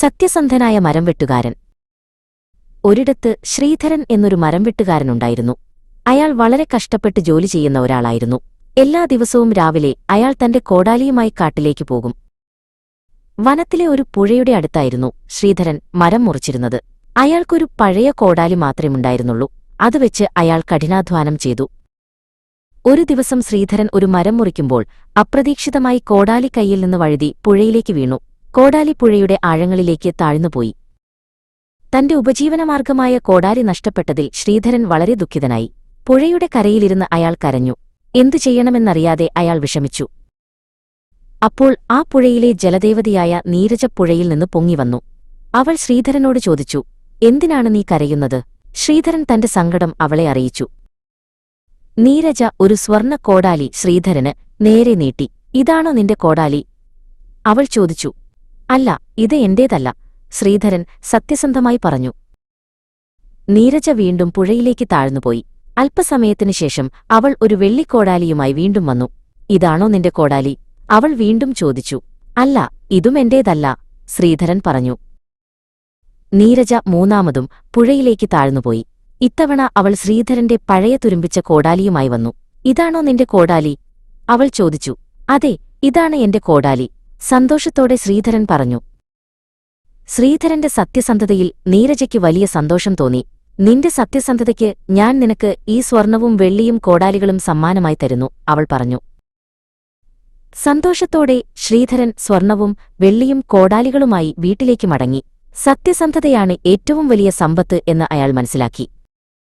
സത്യസന്ധനായ മരംവെട്ടുകാരൻ ഒരിടത്ത് ശ്രീധരൻ എന്നൊരു മരംവെട്ടുകാരനുണ്ടായിരുന്നു അയാൾ വളരെ കഷ്ടപ്പെട്ട് ജോലി ചെയ്യുന്ന ഒരാളായിരുന്നു. എല്ലാ ദിവസവും രാവിലെ അയാൾ തന്റെ കോടാലിയുമായി കാട്ടിലേക്ക് പോകും. വനത്തിലെ ഒരു പുഴയുടെ അടുത്തായിരുന്നു ശ്രീധരൻ മരം മുറിച്ചിരുന്നത്. അയാൾക്കൊരു പഴയ കോടാലി മാത്രമുണ്ടായിരുന്നുള്ളൂ അത് വെച്ച് അയാൾ കഠിനാധ്വാനം ചെയ്തു. ഒരു ദിവസം ശ്രീധരൻ ഒരു മരം മുറിക്കുമ്പോൾ അപ്രതീക്ഷിതമായി കോടാലി കൈയിൽ നിന്ന് വഴുതി പുഴയിലേക്ക് വീണു. കോടാലി പുഴയുടെ ആഴങ്ങളിലേക്ക് താഴ്ന്നുപോയി. തന്റെ ഉപജീവനമാർഗമായ കോടാലി നഷ്ടപ്പെട്ടതിൽ ശ്രീധരൻ വളരെ ദുഃഖിതനായി. പുഴയുടെ കരയിലിരുന്ന് അയാൾ കരഞ്ഞു. എന്തു ചെയ്യണമെന്നറിയാതെ അയാൾ വിഷമിച്ചു. അപ്പോൾ ആ പുഴയിലെ ജലദേവതയായ നീരജപ്പുഴയിൽ നിന്ന് പൊങ്ങിവന്നു അവൾ ശ്രീധരനോട് ചോദിച്ചു എന്തിനാണ് നീ കരയുന്നത്? ശ്രീധരൻ തന്റെ സങ്കടം അവളെ അറിയിച്ചു. നീരജ ഒരു സ്വർണ കോടാലി ശ്രീധരന് നേരെ നീട്ടി. ഇതാണോ നിന്റെ കോടാലി? അവൾ ചോദിച്ചു. അല്ല ഇത് എന്റേതല്ല ശ്രീധരൻ സത്യസന്ധമായി പറഞ്ഞു. നീരജ വീണ്ടും പുഴയിലേക്ക് താഴ്ന്നുപോയി. അല്പസമയത്തിനു ശേഷം അവൾ ഒരു വെള്ളിക്കോടാലിയുമായി വീണ്ടും വന്നു. ഇതാണോ നിന്റെ കോടാലി? അവൾ വീണ്ടും ചോദിച്ചു. അല്ല ഇതും എന്റേതല്ല ശ്രീധരൻ പറഞ്ഞു. നീരജ മൂന്നാമതും പുഴയിലേക്ക് താഴ്ന്നുപോയി. ഇത്തവണ അവൾ ശ്രീധരന്റെ പഴയ തുരുമ്പിച്ച കോടാലിയുമായി വന്നു. ഇതാണോ നിന്റെ കോടാലി? അവൾ ചോദിച്ചു. അതെ ഇതാണ് എന്റെ കോടാലി. സന്തോഷത്തോടെ ശ്രീധരൻ പറഞ്ഞു. ശ്രീധരന്റെ സത്യസന്ധതയിൽ നീരജയ്ക്ക് വലിയ സന്തോഷം തോന്നി. നിന്റെ സത്യസന്ധതയ്ക്ക് ഞാൻ നിനക്ക് ഈ സ്വർണവും വെള്ളിയും കോടാലികളും സമ്മാനമായി തരുന്നു അവൾ പറഞ്ഞു. സന്തോഷത്തോടെ ശ്രീധരൻ സ്വർണവും വെള്ളിയും കോടാലികളുമായി വീട്ടിലേക്ക് മടങ്ങി. സത്യസന്ധതയാണ് ഏറ്റവും വലിയ സമ്പത്ത് എന്ന് അയാൾ മനസ്സിലാക്കി.